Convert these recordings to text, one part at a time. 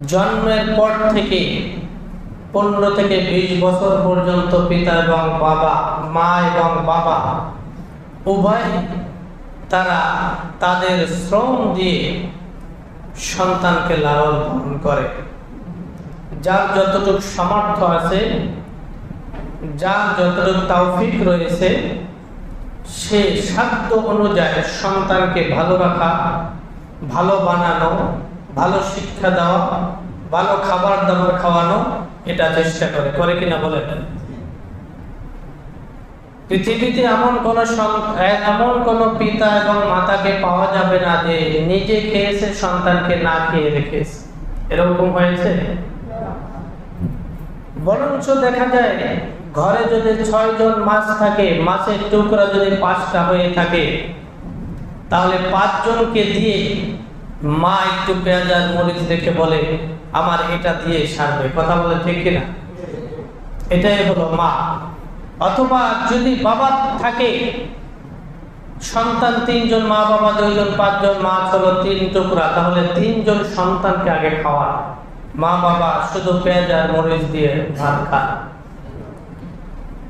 জন্মের পর থেকে পনেরো থেকে বিশ বছর পর্যন্ত পিতা এবং বাবা, মা এবং বাবা উভয় তারা তাদের শ্রম দিয়ে সন্তানকে লালন পালন করে। যার যতটুকু সামর্থ্য আছে, যার যতটুকু তৌফিক রয়েছে, সে সাধ্য অনুযায়ী সন্তানকে ভালো রাখা, ভালো বানানো ভালো শিক্ষা দেওয়া, ভালো খাবার দাবার খাওয়ানো, এটা চেষ্টা করে। করে কিনা বলে পৃথিবীতে এমন কোন এমন কোন পিতা এবং মাতাকে পাওয়া যাবে না যে নিজে খেয়েছে, সন্তানকে না খেয়ে রেখেছে। এরকম হয়েছে? বরঞ্চ দেখা যায়, ঘরে যদি ছয় জন মাছ থাকে, মাছের টুকরা যদি পাঁচটা হয়ে থাকে, তাহলে পাঁচজনকে দিয়ে মা একটু পেঁয়াজ আর মরিচ দেখে বলে, আমার এটা দিয়ে সারবে। কথা বলে ঠিক কিনা? এটাই হলো মা। অথবা যদি বাবা থাকে, সন্তান তিনজন, মা বাবা দুইজন, পাঁচজন, মা হলো তিন টুকরা, তাহলে তিনজন সন্তানকে আগে খাওয়া। মা বাবা শুধু পেঁয়াজ আর মরিচ দিয়ে ভাত খায়।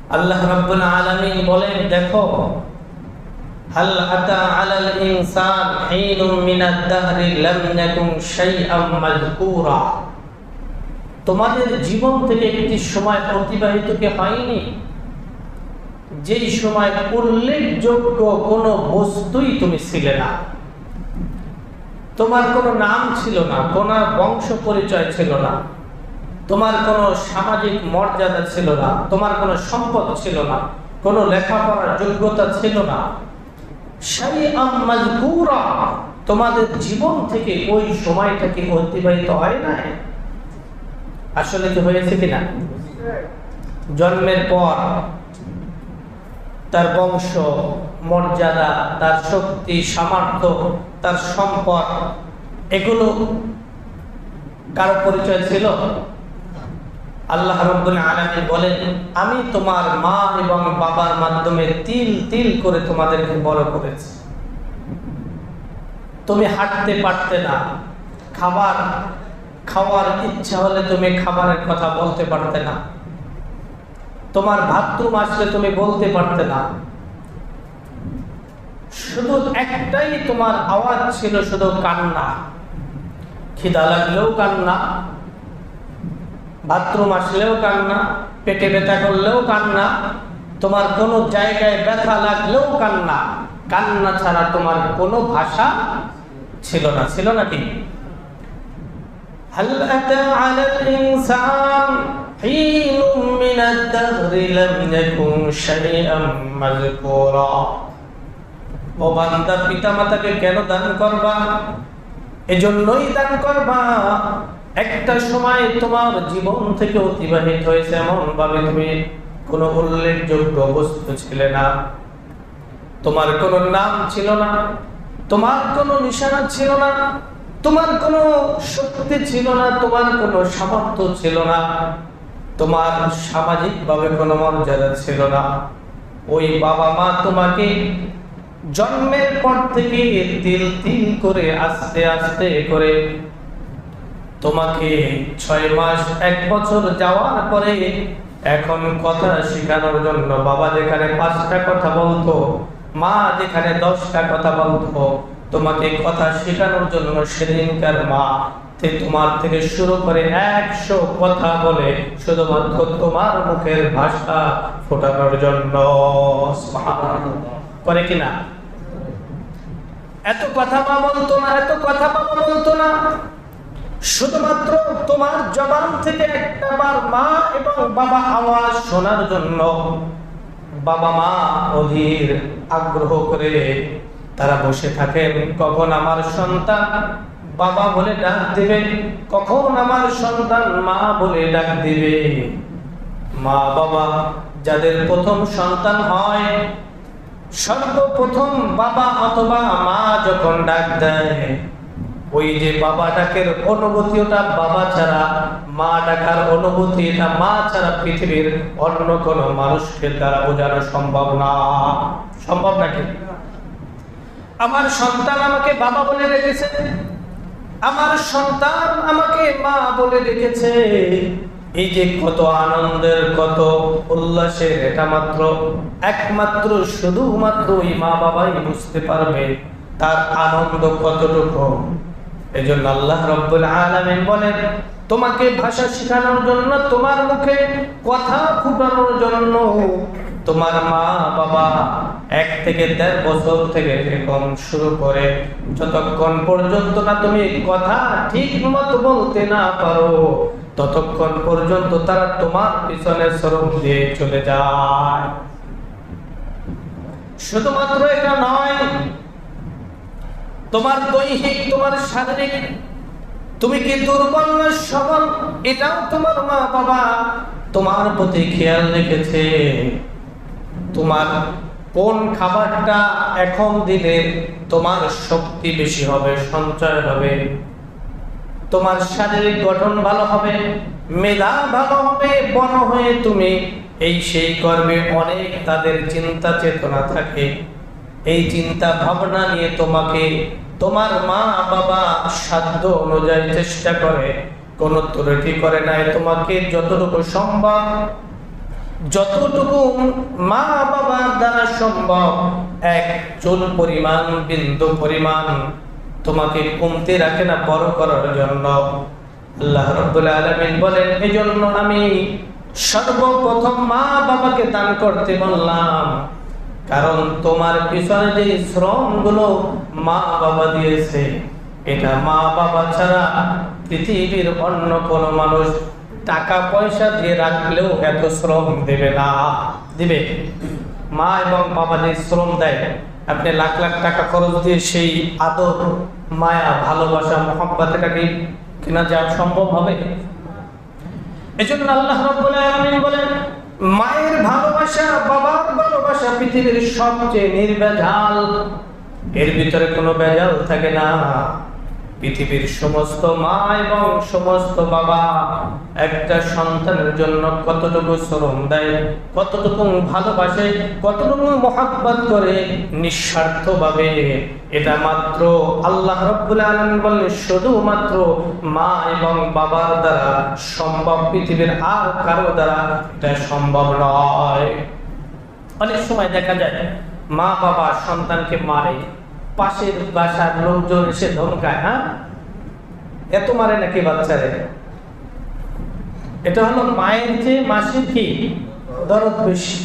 আল্লাহ রাব্বুল আলামিন বলেন, দেখো হাল আতা আলাল ইনসান হিনুম মিনাদ দাহরি লাম ইয়াকুন শাইআম মাযকুরা তোমাদের জীবন থেকে একটি সময় অতিবাহিত কি হয়নি। যেই সময় উল্লেখযোগ্য কোনো বস্তুই তুমি ছিলে না। তোমার কোনো নাম ছিল না, কোনো বংশ পরিচয় ছিল না। তোমার কোনো সামাজিক মর্যাদা ছিল না, তোমার কোনো সম্পদ ছিল না, কোনো লেখাপড়ার যোগ্যতা ছিল না। তোমাদের জীবন থেকে ওই সময়টাকে অতিবাহিত হয় না আসলে কি হয়েছে কিনা? জন্মের পর তার বংশ, মর্যাদা, তার শক্তি, সামর্থ্য, তার সম্পদ, এগুলো কারও পরিচয় ছিল? আল্লাহ রব্বুল আলামিন বলেন, আমি তোমার মা এবং বাবার মাধ্যমে তিল তিল করে তোমাদেরকে বড় করেছি। তুমি হাঁটতে পারতে না। খাবার, খাওয়ার ইচ্ছা হলে তুমি খাবারের কথা বলতে পারতে না। তোমার বাথরুম আসলে তুমি বলতে পারতে না। শুধু একটাই তোমার আওয়াজ ছিল, শুধু কান্না। খিদা লাগলেও কান্না বাথরুম আসলেও কান্না, পেটে ব্যথা করলেও কান্না, তোমার কোনো জায়গায় ব্যথা লাগলেও কান্না। কান্না ছাড়া তোমার কোনো ভাষা ছিল না ছিল না কি? পিতা মাতাকে কেন দান করবা? এজন্যই দান করবা। একটা সময় তোমার জীবন থেকে অতিবাহিত হয়েছে এমন ভাবে তুমি কোনো উল্লেখযোগ্য বস্তু ছিলে না। তোমার কোনো নাম ছিল না, তোমার কোনো নিশানা ছিল না, তোমার কোনো শক্তি ছিল না, তোমার কোনো সামর্থ্য ছিল না, তোমার সামাজিক ভাবে কোনো মর্যাদা ছিল না। ওই বাবা মা তোমাকে জন্মের পর থেকে তিল তিল করে আস্তে আস্তে করে তোমাকে ছয় মাস, এক বছর যাওয়ার পরে এখন কথা শেখানোর জন্য বাবা যেখানে পাঁচটা কথা বলতো, মা যেখানে দশটা কথা বলতো, তোমাকে কথা শেখানোর জন্য সেদিনকার মা তোমার থেকে শুরু করে একশো কথা বলে, শুধুমাত্র তোমার মুখের ভাষা ফোটানোর জন্য। করে কিনা? এত কথা মা বলতো না, এত কথা বাবা বলতো না। শুধুমাত্র তোমার জবান থেকে একটা বার মা এবং বাবা আওয়াজ শোনার জন্য বাবা মা অধীর আগ্রহ করে তারা বসে থাকেন। কখন আমার সন্তান বাবা বলে ডাক দিবে? কখন আমার সন্তান মা বলে ডাক দিবে? মা বাবা, যাদের প্রথম সন্তান হয়, সর্বপ্রথম বাবা অথবা মা যখন ডাক দেয় ওই যে বাবা ডাকের অনুভূতি ওটা বাবা ছাড়া মা ডাকার অনুভূতি এটা মা ছাড়া পৃথিবীর অন্য কোনো মানুষকে দ্বারা বোঝানো সম্ভব না। সম্ভব নাকি? আমার সন্তান আমাকে বাবা বলে রেখেছে। আমার সন্তান আমাকে মা বলে রেখেছে। এই যে কত আনন্দের, কত উল্লাসের, এটা মাত্র, একমাত্র শুধুমাত্র ওই মা বাবাই বুঝতে পারবে তার আনন্দ কতটুকু। এই জন্য আল্লাহ রব্বুল বলেন, তোমাকে ভাষা জন্য তোমার মুখে কথা ফুটানোর জন্য তোমার মা বাবা এক থেকে দেড় বছর থেকে এরকম শুরু করে, যতক্ষণ পর্যন্ত না তুমি কথা ঠিক মতো বলতে না পারো, ততক্ষণ পর্যন্ত তারা তোমার পিছনে শ্রম দিয়ে চলে যায়। শুধুমাত্র এটা নয় তোমার দৈহিক, তোমার শারীরিক, তুমি কি দুর্বল না সবল? এটাও তোমার মা বাবা তোমার প্রতি খেয়াল রেখেছে। তোমার কোন খাবারটা এখন দিলে তোমার শক্তি বেশি হবে, সঞ্চয় হবে? তোমার শারীরিক গঠন ভালো হবে? মেধা ভালো হবে? বন হয়ে তুমি এই সেই কর্মে অনেক তাদের চিন্তা চেতনা থাকে। এই চিন্তা ভাবনা নিয়ে তোমাকে তোমার মা বাবা সাধ্য অনুযায়ী চেষ্টা করে। কোন ত্রুটি করে নাই তোমাকে। যতটুকু সম্ভব, যতটুকু মা বাবার দ্বারা সম্ভব, এক চুল পরিমাণ, বিন্দু পরিমাণ তোমাকে কমতে রাখে না, বড় করার জন্য। আল্লাহ রব্বুল আলামিন বলেন এই জন্য আমি সর্বপ্রথম মা বাবাকে দান করতে বললাম। কারণ তোমার পিছনে যে শ্রমগুলো মা বাবা দিয়েছে, এটা মা বাবা ছাড়া পৃথিবীর অন্য কোনো মানুষ টাকা পয়সা দিয়ে রাখলেও এত শ্রম দেবে না। দিবে। মা এবং বাবা যে শ্রম দেয়, আপনি লাখ লাখ টাকা খরচ দিয়ে সেই আদর, মায়া, ভালোবাসা এটাকে কেনা যাওয়া সম্ভব হবে? এজন্য আল্লাহ রাব্বুল আলামিন বলেন মায়ের ভালোবাসা বাবার ভালোবাসা পৃথিবীর সবচেয়ে নির্ভেজাল। এর ভিতরে কোনো ভেজাল থাকে না। পৃথিবীর সমস্ত মা এবং সমস্ত বাবা একটা সন্তানের জন্য কতটুকু শ্রম দেয়, কতটুকু ভালোবাসে, কতটুকু মহাব্বত করে নিঃস্বার্থভাবে, এটা মাত্র আল্লাহ রব্বুল আলামিন বললেন, শুধুমাত্র মা এবং বাবার দ্বারা সম্ভব, পৃথিবীর আর কারও দ্বারা এটা সম্ভব নয়। অনেক সময় দেখা যায় মা বাবা সন্তানকে মারে পাশের বাসার লোকজন এসে ধমকায় হ্যাঁ? এত মারে নাকি বাচ্চারে? এটা হলো মায়ের যে মাসির কি? দরদ বেশি।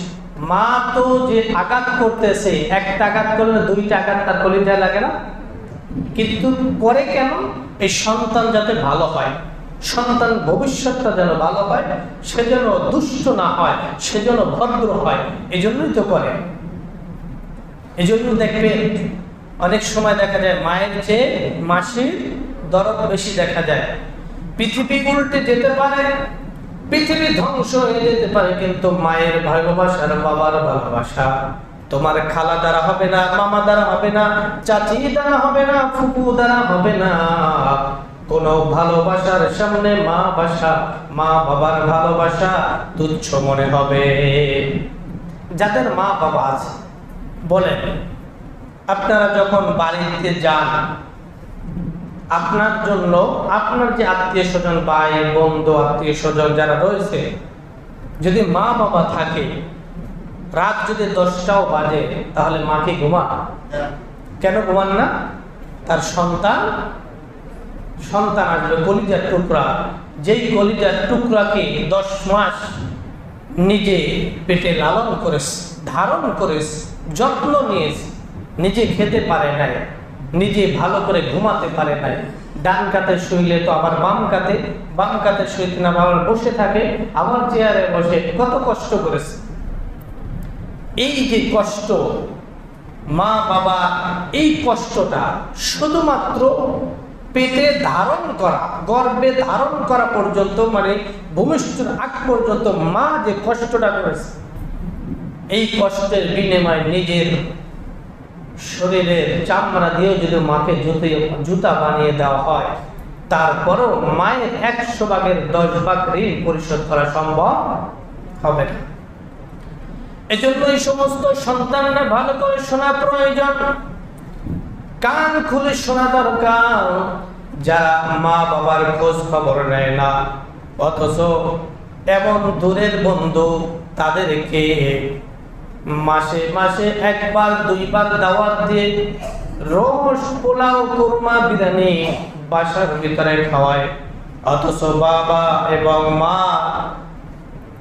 মা তো যে আঘাত করতেছে, একটা আঘাত করলে দুইটা আঘাত তার কলিজায় লাগে না। কিন্তু পরে কেন? এই সন্তান যাতে ভালো হয়, সন্তান ভবিষ্যৎটা যেন ভালো হয়, সে যেন দুষ্ট না হয়, সে যেন ভদ্র হয় এই জন্যই তো করে। এই জন্য দেখবেন অনেক সময় দেখা যায় মায়ের চেয়ে মাসির দরদ বেশি দেখা যায়। পৃথিবী উল্টে যেতে পারে, পৃথিবী ধ্বংস হয়ে যেতে পারে, কিন্তু মায়ের ভালোবাসা আর বাবার ভালোবাসা। তোমার খালা দ্বারা হবে না, মামা দ্বারা হবে না, চাচি দ্বারা হবে না, ফুপু দ্বারা হবে না। কোন ভালোবাসার সামনে মা বাসা, মা বাবার ভালোবাসা তুচ্ছ মনে হবে। যাদের মা বাবা আছে, বলেন আপনারা যখন বাড়িতে যান, আপনার জন্য আপনার যে আত্মীয় স্বজন, ভাই, বন্ধু, আত্মীয় স্বজন যারা রয়েছে, যদি মা বাবা থাকে, রাত যদি দশটাও বাজে, তাহলে মাকে ঘুমান? কেন ঘুমান না? তার সন্তান সন্তান আসবে কলিজার টুকরা। যেই কলিজার টুকরাকে দশ মাস নিজে পেটে লালন করেছে, ধারণ করেছে, যত্ন নিয়েছে নিজে খেতে পারে নাই, নিজে ভালো করে ঘুমাতে পারে নাই। ডান কাতে শুইলে তো আবার বাম কাতে বাম কাতে শুইতে না আবার বসে থাকে, আবার চেয়ারে বসে, কত কষ্ট করেছে। এই যে কষ্ট, মা বাবা, এই কষ্টটা শুধুমাত্র পেটে ধারণ করা, গর্ভে ধারণ করা পর্যন্ত মানে ভূমিষ্ঠর আগ পর্যন্ত মা যে কষ্টটা করেছে, এই কষ্টের বিনিময়ে নিজের শরীরের চামড়া দিয়েও যদি মাকে জুতে, জুতা বানিয়ে দেওয়া হয়, তারপরেও মায়ের একশো ভাগের দশ ভাগ ঋণ পরিশোধ করা সম্ভব হবে না। এজন্য এই সমস্ত সন্তানরা ভালো করে শোনা প্রয়োজন। কান খুলে শোনা দরকার যারা মা বাবার খোঁজ খবর নেয় না। অথচ এমন দূরের বন্ধু তাদেরকে মাসে মাসে একবার, দুইবার দাওয়াত দিয়ে রোজ পোলাও কুরমা বিরিয়ানি বাসার ভিতরে খাওয়ায়। অথচ বাবা এবং মা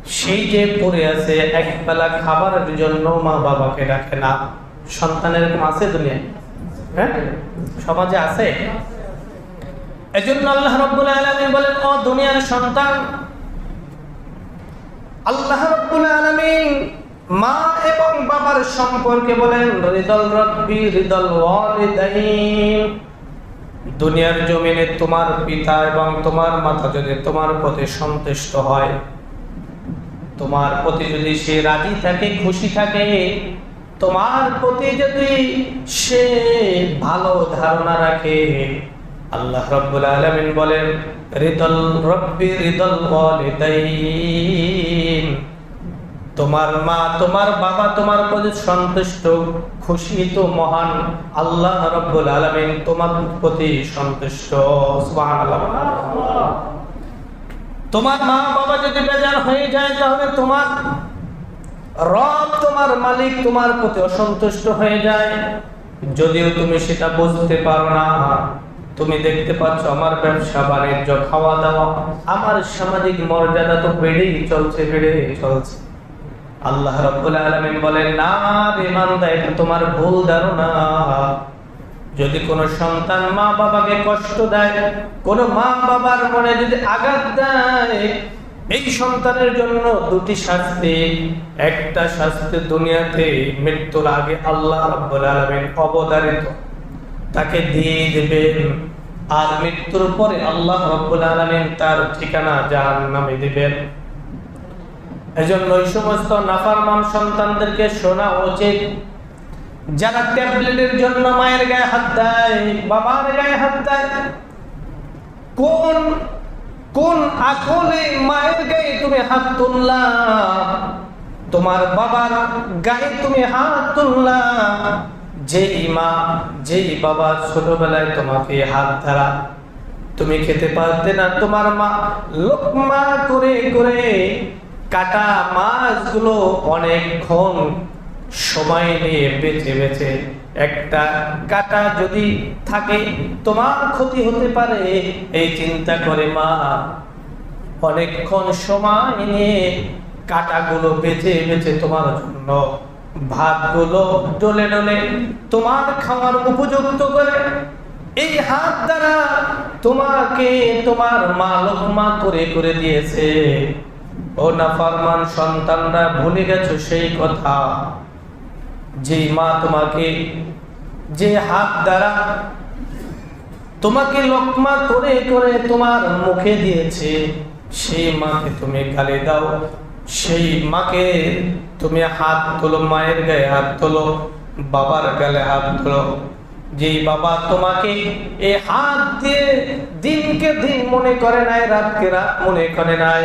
সেই যে পড়ে আছে এক বেলা খাবারের জন্য মা বাবাকে রাখে না। সন্তানের এরকম আছে দুনিয়ায়? হ্যাঁ? সমাজে আছে? এজন্য আল্লাহ রাব্বুল আলামিন বলেন, ও দুনিয়ার সন্তান, আল্লাহ রাব্বুল আলামিন মা এবং বাবার সম্পর্কে বলেন, রিদল রব্বি ওয়ালিদাইন। দুনিয়ার জমিনে তোমার পিতা এবং তোমার মাতা যদি তোমার প্রতি সন্তুষ্ট হয়, তোমার প্রতি যদি সে রাজি থাকে, খুশি থাকে, তোমার প্রতি যদি সে ভালো ধারণা রাখে, আল্লাহ রব্বুল আলামিন বলেন, রিদল রব্বি, রিদল ওয়ালিদাইন। তোমার মা, তোমার বাবা তোমার প্রতি সন্তুষ্ট, খুশি তো মহান আল্লাহ রব্বুল আলামিন তোমার প্রতি সন্তুষ্ট। তোমার মা বাবা যদি বেজার হয়ে যায়, তাহলে তোমার রব, তোমার মালিক তোমার প্রতি অসন্তুষ্ট হয়ে যায়। যদিও তুমি সেটা বুঝতে পারো না, তুমি দেখতে পাচ্ছ আমার ব্যবসা, বাণিজ্য, খাওয়া দাওয়া, আমার সামাজিক মর্যাদা তো বেড়েই চলছে বেড়েই চলছে। আল্লাহ রাব্বুল আলামিন বলেন, না রে বান্দা, এটা তোমার ভুল ধারণা। যদি কোনো সন্তান মা বাবাকে কষ্ট দেয়, কোন মা বাবার মনে যদি আঘাত দেয়, এই সন্তানের জন্য দুটি শাস্তি। একটা শাস্তি দুনিয়াতে মৃত্যুর আগে আল্লাহ রাব্বুল আলামিন অবধারিত। তাকে দিয়ে দেবেন। আর মৃত্যুর পরে আল্লাহ রাব্বুল আলামিন তার ঠিকানা জাহান্নামে দিবেন। এজন্য ওই সমস্ত নাফারমান সন্তানদেরকে শোনা উচিত। যারা ট্যাবলেটের জন্য মায়ের গায়ে হাত দেয়, বাবার গায়ে হাত দেয়, কোন কোন আকলে মায়ের গায়ে তুমি হাত তুললা? তোমার বাবার গায়ে তুমি হাত তুললা? যেই মা, যেই বাবা ছোটবেলায় তোমাকে হাত ধরা, তুমি খেতে পারতে না। তোমার মা লোকমা করে করে কাটা মাছগুলো অনেকক্ষণ সময় নিয়ে বেছে বেছে একটা কাটা যদি থাকে, তোমার ক্ষতি হতে পারে, এই চিন্তা করে মা। অনেকক্ষণ সময় নিয়ে কাটাগুলো বেছে বেছে তোমার জন্য ভাতগুলো ডলে ডলে তোমার খাওয়ার উপযুক্ত করে। এই হাত দ্বারা তোমাকে তোমার মা লোকমা করে করে দিয়েছে। ও নাফারমান সন্তানরা, ভুলে গেছো সেই কথা? যেই মা তোমাকে, যে হাত দ্বারা তোমাকে লকমা করে করে তোমার মুখে দিয়েছে, সেই মাকে তুমি গালি দাও। সেই মাকে তুমি হাত তোলো, মায়ের গায়ে হাত তোলো, বাবার গালে হাত তোলো। যেই বাবা তোমাকে এই হাত দিয়ে দিনকে দিন মনে করে নাই, রাতকে রাত মনে করে নাই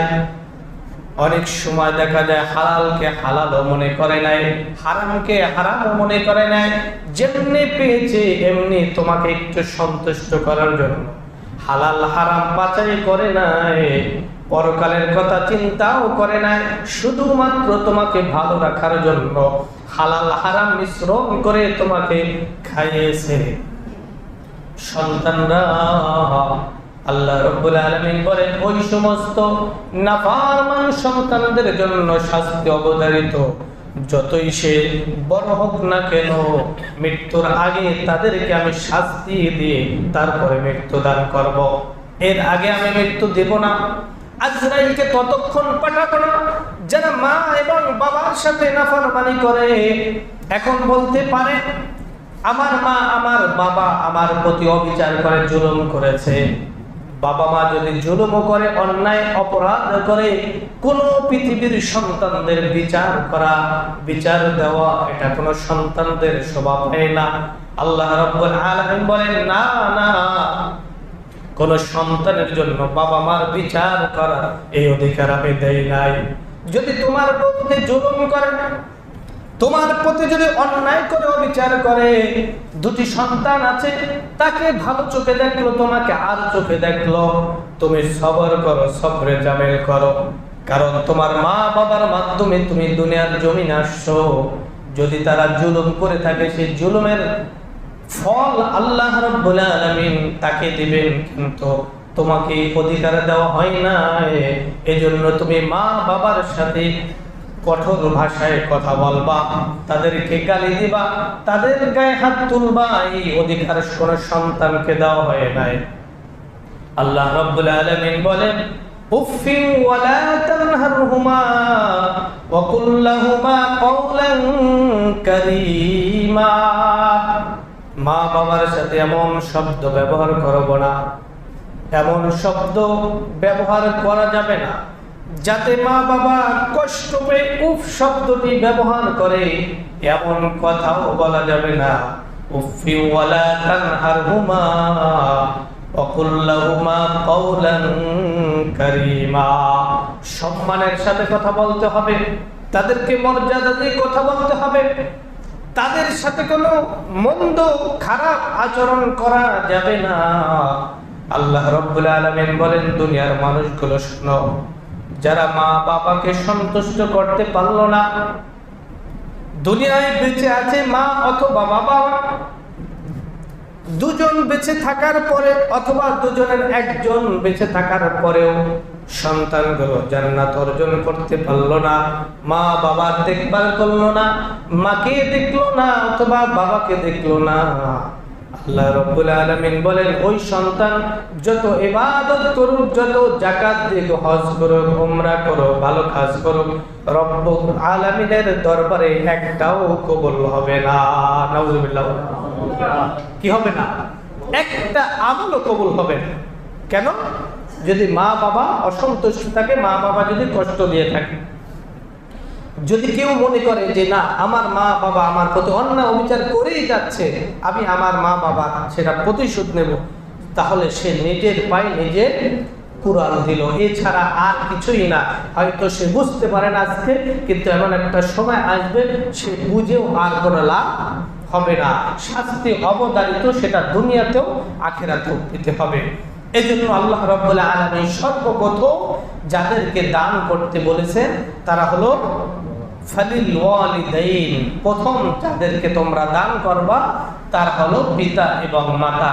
অনেক সময় দেখা যায় হালালকে হালালও মনে করে নাই, হারামকে হারামও মনে করে নাই, যেমনি পেয়েছে এমনি তোমাকে একটু সন্তুষ্ট করার জন্য। হালাল হারাম বাছাই করে নাই, পরকালের কথা চিন্তাও করে নাই, শুধুমাত্র তোমাকে ভালো রাখার জন্য হালাল হারাম মিশ্রণ করে তোমাকে খাইয়েছে। সন্তানরা আল্লাহ রব্বুল আলামিন বলেন, ওই সমস্ত নাফরমান সন্তানদের জন্য শাস্তি অবধারিত। যতই সে বড় হোক না কেন, মৃত্যুর আগে তাদেরকে আমি শাস্তি দিয়ে তারপরে মৃত্যু দান করব। এর আগে আমি মৃত্যু দেব না। আজরাইলকে ততক্ষণ পাঠাবো না। যারা মা এবং বাবার সাথে নাফরমানি করে, এখন বলতে পারে, আমার মা আমার বাবা আমার প্রতি অবিচার করে, জুলুম করেছে। বাবা মা যদি জুলুম করে, অন্যায়, অপরাধ করে, কোন পৃথিবীর সন্তানদের বিচার করা, বিচার দেওয়া, এটা কোন সন্তানদের স্বভাব হয় না। আল্লাহ রাব্বুল আলামিন বলেন, না না, কোন সন্তানের জন্য বাবা মার বিচার করা এই অধিকার আমি দেই নাই। যদি তোমার প্রতি জুলুম করে তোমার প্রতি যদি অন্যায় করে বিচার করে, দুটি সন্তান আছে, তাকে ভালো চোখে দেখল, তোমাকে আর চোখে দেখল। তুমি সবর করো, সবরে জামেল করো। কারণ তোমার মা বাবার মাধ্যমে তুমি দুনিয়ার জমিন আসছো। যদি তারা জুলুম করে থাকে সেই জুলুমের ফল আল্লাহ রাব্বুল আলামিন তাকে দিবেন। কিন্তু তোমাকে অধিকার দেওয়া হয় না এজন্য তুমি মা বাবার সাথে কঠোর ভাষায় কথা বলবা, তাদেরকে গালি দিবা, তাদের গায়ে হাত তুলবা, এই অধিকার কোন সন্তানকে দেওয়া হয় নাই। আল্লাহ রাব্বুল আলামিন বলেন উফিন ওয়ালা তানহারহুমা ওয়া কুল লাহুমা কওলান কারীমা। মা বাবার সাথে এমন শব্দ ব্যবহার করব না। এমন শব্দ ব্যবহার করা যাবে না। যাতে মা বাবা কষ্ট পেয়ে উফ শব্দটি ব্যবহার করে এমন কথাও বলা যাবে না উফি ওয়ালা তানহারহুমা وقل لهما قولا كريما সম্মানের সাথে কথা বলতে হবে তাদেরকে মর্যাদা দিয়ে কথা বলতে হবে তাদের সাথে কোনো মন্দ খারাপ আচরণ করা যাবে না আল্লাহ রব্বুল আলামিন বলেন দুনিয়ার মানুষগুলো শোনো যারা মা বাবাকে সন্তুষ্ট করতে পারল না, দুনিয়ায় বেঁচে আছে মা অথবা বাবা। দুজন বেঁচে থাকার পরে অথবা দুজনের একজন বেঁচে থাকার পরেও সন্তানগুলো জান্নাত অর্জন করতে পারল না, মা বাবা দেখভাল করল না, মাকে দেখল না অথবা বাবাকে দেখল না। আল্লাহ রব্বুল আলামিন বলেন, ওই সন্তান, যত ইবাদত করুক, যত জাকাত দিক হজ করুক, উমরা করো ভালো কাজ করুক, রব্বুল আলামিনের দরবারে একটাও কবুল হবে না। কি হবে না? একটা আমলও কবুল হবে না। কেন? যদি মা বাবা অসন্তুষ্ট থাকে মা বাবা যদি কষ্ট দিয়ে থাকে। যদি কেউ মনে করে যে না, আমার মা বাবা আমার প্রতি অন্যায় অবিচার করেই যাচ্ছে, আমি আমার মা বাবা সেটা প্রতিশোধ নেব, তাহলে সে নিজের পায়ে নিজে কুরআন দিল। এছাড়া আর কিছুই না। হয়তো সে বুঝতে পারে না আজকে, কিন্তু এমন একটা সময় আসবে, সে বুঝেও আর কোনো লাভ হবে না। শাস্তি অবদারিত সেটা দুনিয়াতেও আখেরাতেও পেতে হবে। এই জন্য আল্লাহ রব্বুল আলমী সর্বপ্রথম যাদেরকে দান করতে বলেছেন, তারা হলো ফালিল প্রথম যাদেরকে তোমরা দান করবা, তারা হলো পিতা এবং মাতা।